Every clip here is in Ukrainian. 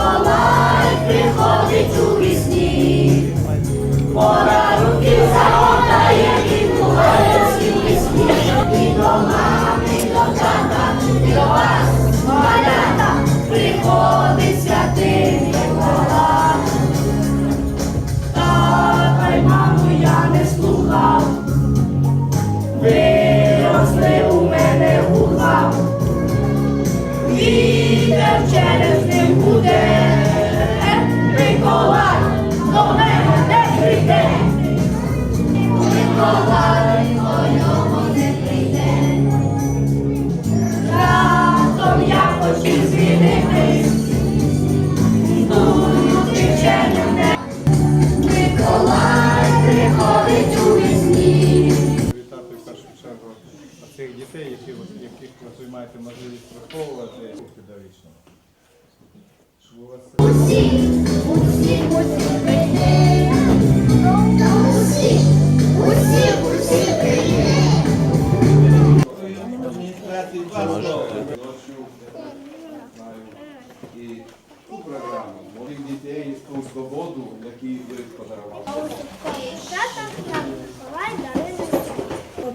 Миколай приходить у вісні, пора руки загортає і кулацькій вісні, і до мами, до тата, і до вас, малята, приходить святий Миколай. Тата й маму я не слухав, виросли у мене в ухах. Вітер через тих дітей, які, яких ви маєте можливість виховувати педагогічному. Щоб у Усі, усі, усі, усі, усі прийде. адміністрації і ту програму моїх дітей з ту свободу, яку ви подарували. Тата нам Миколай дарили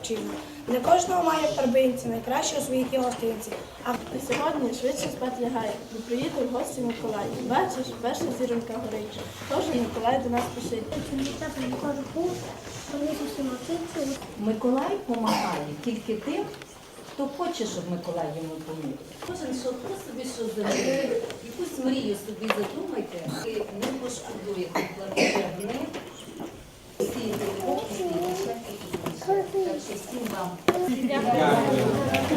Хлопчина. Не кожного має торбинці, найкраще у своїй гостинці. А сьогодні швидше спать лягає, бо приїде в гості Миколай. Бачиш, перша зіронька горить. Тож Миколай до нас спішить. Миколай допомагає тільки тим, хто хоче, щоб Миколай йому допоміг. Кожен що хто собі що замріє, якусь мрію собі задумайте, і не пошкодуєте, Дякую.